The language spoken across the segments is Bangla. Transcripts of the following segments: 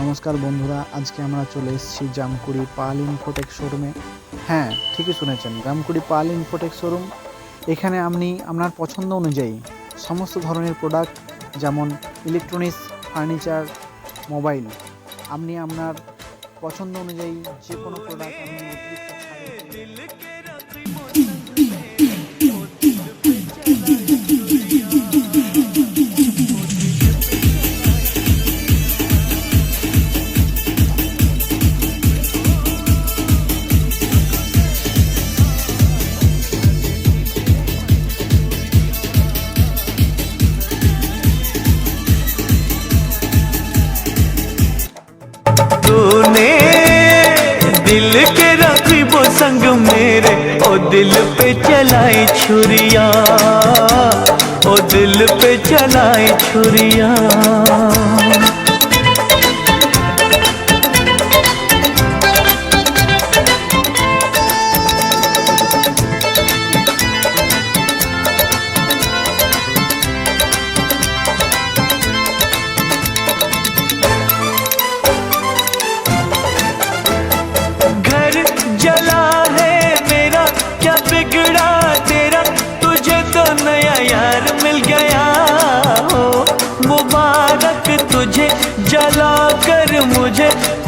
নমস্কার বন্ধুরা, আজকে আমরা চলে এসেছি জামকুড়ি পাল ইনফোটেক শোরুমে। হ্যাঁ ঠিকই শুনেছেন, জামকুড়ি পাল ইনফোটেক শোরুম। এখানে আপনি, আপনার পছন্দ অনুযায়ী সমস্ত ধরনের প্রোডাক্ট যেমন ইলেকট্রনিক্স ফার্নিচার মোবাইল আপনি আপনার পছন্দ অনুযায়ী যে কোনো প্রোডাক্ট আপনি दिल पे चलाई छुरिया ओ दिल पे चलाई छुरिया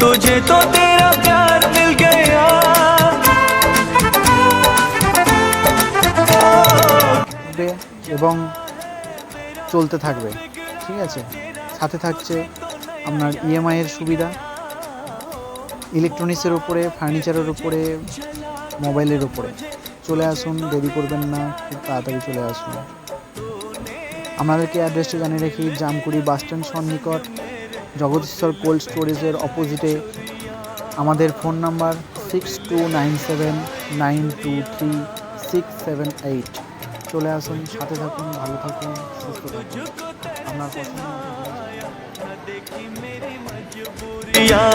तुझे तो तेरा प्यार मिल गया থাকবে এবং চলতে থাকবে ঠিক আছে সাথে থাকছে আপনার ইএমআই এর সুবিধা ইলেকট্রনিক্সের উপরে ফার্নিচারের উপরে মোবাইলের উপরে চলে আসুন দেরি করবেন না খুব তাড়াতাড়ি চলে আসুন আপনাদেরকে অ্যাড্রেসটা জানিয়ে রাখি জামকুড়ি বাস স্ট্যান্ড সন্নিকট জগদীশ্বর কোল্ড স্টোরেজের অপোজিটে। আমাদের phone number six two nine seven nine two three six seven eight চলে আসুন, সাথে থাকুন, ভালো থাকুন, সুস্থ থাকুন। পছন্দ মতো জিনিস या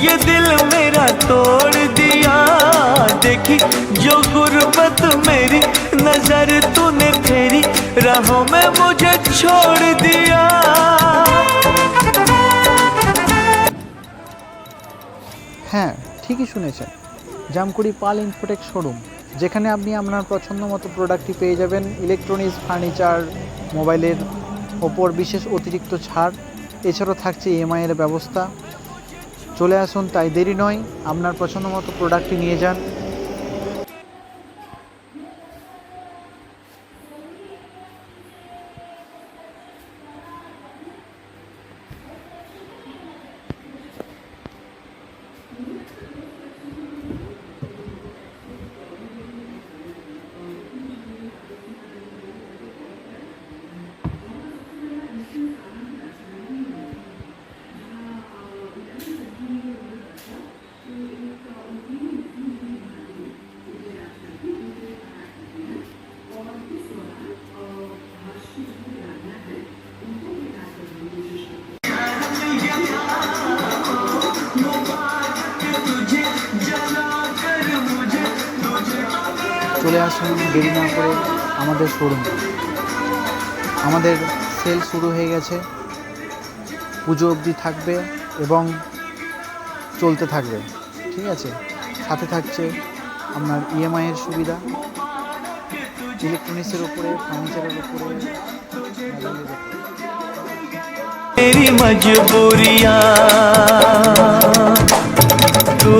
ये दिल मेरा तोड़ दिया देखी जो गुर्बत मेरी नजर तूने फेरी राहों में मुझे छोड़ दिया হ্যাঁ ঠিকই শুনেছেন জামকুড়ি পাল ইনফোটেক শোরুম যেখানে আপনি আপনার পছন্দ মতো প্রোডাক্টটি পেয়ে যাবেন ইলেকট্রনিক্স ফার্নিচার মোবাইলের ওপর বিশেষ অতিরিক্ত ছাড় এছাড়াও থাকছে ইএমআই এর ব্যবস্থা চলে আসুন তাই দেরি নয়। আপনার পছন্দ মতো প্রোডাক্টটি নিয়ে যান। চলে আসুন দেরি না করে আমাদের শোরুম আমাদের সেল শুরু হয়ে গেছে পুজো অবধি থাকবে এবং চলতে থাকবে ঠিক আছে সাথে থাকছে আপনার ইএমআই এর সুবিধা ইলেকট্রনিক্সের উপরে ফার্নিচারের উপরে মোবাইলের উপরে मेरी मजबूरियां तू